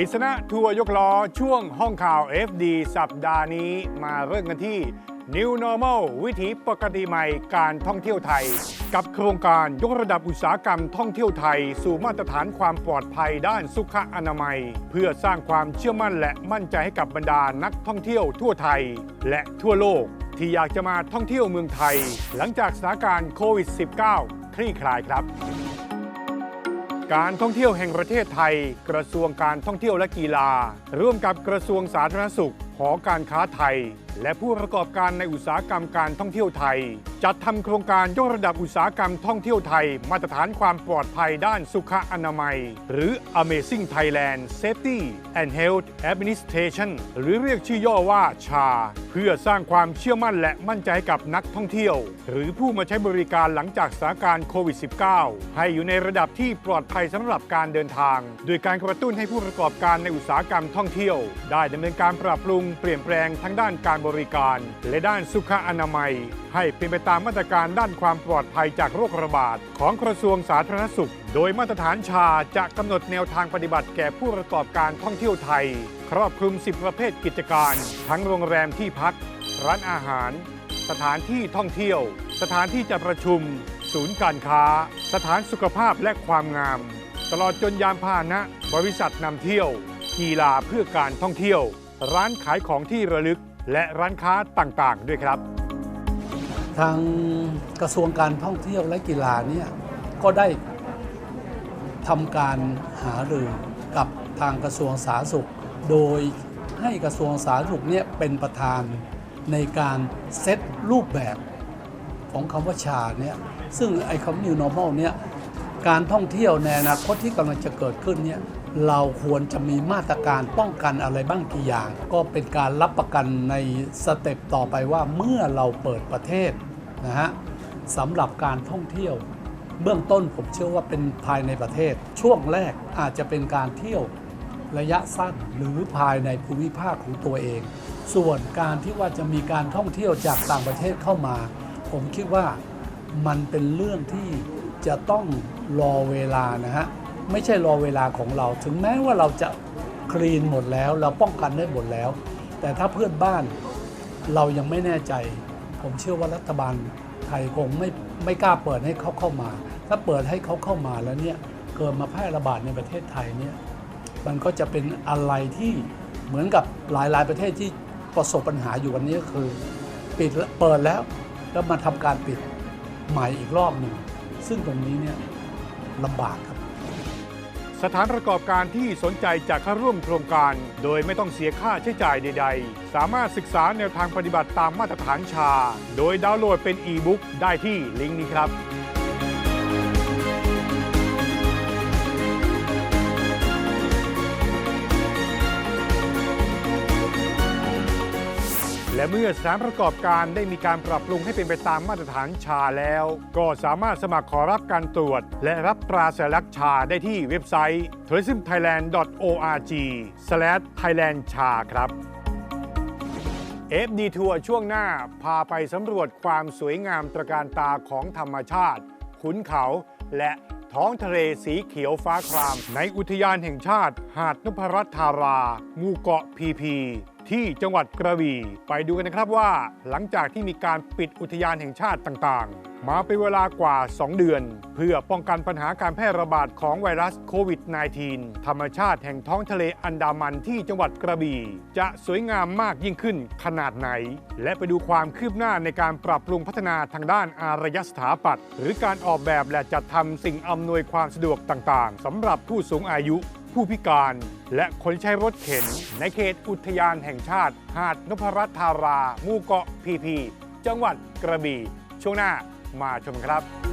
กิษณะทัวร์ยกล้อช่วงห้องข่าว FD สัปดาห์นี้มาเริ่มกันที่ New Normal วิถีปกติใหม่การท่องเที่ยวไทย กับโครงการยกระดับอุตสาหกรรมท่องเที่ยวไทย สู่มาตรฐานความปลอดภัยด้านสุขอนามัย เพื่อสร้างความเชื่อมั่นและมั่นใจให้กับบรรดานักท่องเที่ยวทั่วไทย และทั่วโลก ที่อยากจะมาท่องเที่ยวเมืองไทย หลังจากสถานการณ์โควิด -19 คลี่คลายครับ การท่องเที่ยวแห่งประเทศไทย กระทรวงการท่องเที่ยวและกีฬา ร่วมกับกระทรวงสาธารณสุข หอการค้าไทย และผู้ประกอบการในอุตสาหกรรมการท่องเที่ยวไทย จัดทำโครงการยกระดับอุตสาหกรรมท่องเที่ยวไทย มาตรฐานความปลอดภัยด้านสุขอนามัย หรือ Amazing Thailand Safety and Health Administration หรือเรียกชื่อย่อว่าชา เพื่อสร้างความเชื่อมั่นและมั่นใจให้กับนักท่องเที่ยว หรือผู้มาใช้บริการหลังจากสถานการณ์โควิด -19 ให้อยู่ในระดับที่ปลอดภัยสำหรับการเดินทาง โดยการกระตุ้นให้ผู้ประกอบการในอุตสาหกรรมท่องเที่ยว ได้ดำเนินการปรับปรุงเปลี่ยนแปลงทั้งด้านการบริการ และด้านสุขอนามัย ให้เป็นไปตามมาตรการด้านความปลอดภัยจากโรคระบาด ของกระทรวงสาธารณสุข โดยมาตรฐานชาจะกำหนดแนวทางปฏิบัติแก่ผู้ประกอบการท่องเที่ยวไทย ครอบคลุม 10 ประเภทกิจการ ทั้งโรงแรมที่พัก ร้านอาหาร สถานที่ท่องเที่ยว สถานที่จัดประชุม ศูนย์การค้า สถานสุขภาพและความงาม ตลอดจนยานพาหนะ บริษัทนำเที่ยวกีฬาเพื่อการท่องเที่ยว ร้านขายของที่ระลึกและร้านค้าต่างๆ ด้วยครับ ทางกระทรวงการท่องเที่ยวและกีฬาเนี่ยก็ได้ทำการหารือกับทางกระทรวงสาธารณสุข โดยให้กระทรวงสาธารณสุขเนี่ยเป็นประธานในการเซตรูปแบบของคำว่าชาเนี่ยซึ่งไอ้คำ new normal เนี่ยการท่องเที่ยวในอนาคตที่กำลังจะเกิดขึ้นเนี่ย เราควรจะมีมาตรการป้องกันอะไรบ้างกี่อย่าง ก็เป็นการรับประกันในสเต็ปต่อไปว่าเมื่อเราเปิดประเทศนะฮะสำหรับการท่องเที่ยว เบื้องต้นผมเชื่อว่าเป็นภายในประเทศ ช่วงแรกอาจจะเป็นการเที่ยวระยะสั้นหรือภายในภูมิภาคของตัวเอง ส่วนการที่ว่าจะมีการท่องเที่ยวจากต่างประเทศเข้ามา ผมคิดว่ามันเป็นเรื่องที่จะต้องรอเวลานะฮะ ไม่ใช่รอเวลาของเรา ถึงแม้ว่าเราจะคลีนหมดแล้ว เราป้องกันได้หมดแล้ว แต่ถ้าเพื่อนบ้านเรายังไม่แน่ใจ ผมเชื่อว่ารัฐบาลไทยคงไม่ไม่กล้าเปิดให้เขาเข้ามา ถ้าเปิดให้เขาเข้ามาแล้วเนี่ยเกิดมาแพร่ระบาดในประเทศไทยเนี่ยมันก็จะเป็นอะไรที่เหมือนกับหลายๆประเทศที่ประสบปัญหาอยู่วันนี้ก็คือปิดแล้วเปิดแล้วแล้วมาทำการปิดใหม่อีกรอบหนึ่งซึ่งตรงนี้เนี่ยลำบากครับ สถานประกอบการที่สนใจจะเข้าร่วมโครงการ โดยไม่ต้องเสียค่าใช้จ่ายใด ๆ สามารถศึกษาแนวทางปฏิบัติตามมาตรฐานชา โดยดาวน์โหลดเป็นอีบุ๊กได้ที่ลิงก์นี้ครับ เมื่อสถานประกอบการได้มีการปรับปรุงให้เป็นไปตามมาตรฐานชาแล้ว ก็สามารถสมัครขอรับการตรวจ และรับตราสัญลักษณ์ชาได้ที่เว็บไซต์ tourismthailand.org/thailand ชาครับ FD ทัวร์ช่วงหน้าพาไปสำรวจความสวยงามตระการตาของธรรมชาติ ขุนเขา และท้องทะเลสีเขียวฟ้าคราม ในอุทยานแห่งชาติ หาดนพรัตน์ธารา หมู่เกาะพีพี ที่จังหวัดกระบี่ไปดูกันนะครับว่า หลังจากที่มีการปิดอุทยานแห่งชาติต่างๆ มาเป็นเวลากว่า 2 เดือน เพื่อป้องกันปัญหาการแพร่ระบาดของไวรัสโควิด -19 ธรรมชาติแห่งท้องทะเลอันดามันที่จังหวัดกระบี่ จะสวยงามมากยิ่งขึ้นขนาดไหน และไปดูความคืบหน้าในการปรับปรุงพัฒนาทางด้านอารยสถาปัตย์หรือการออกแบบและจัดทำสิ่งอำนวยความสะดวกต่างๆสำหรับผู้สูงอายุ ผู้พิการ และคนใช้รถเข็น ในเขตอุทยานแห่งชาติ หาดนพรัตน์ธารา หมู่เกาะพีพี จังหวัดกระบี่ ช่วงหน้ามาชมครับ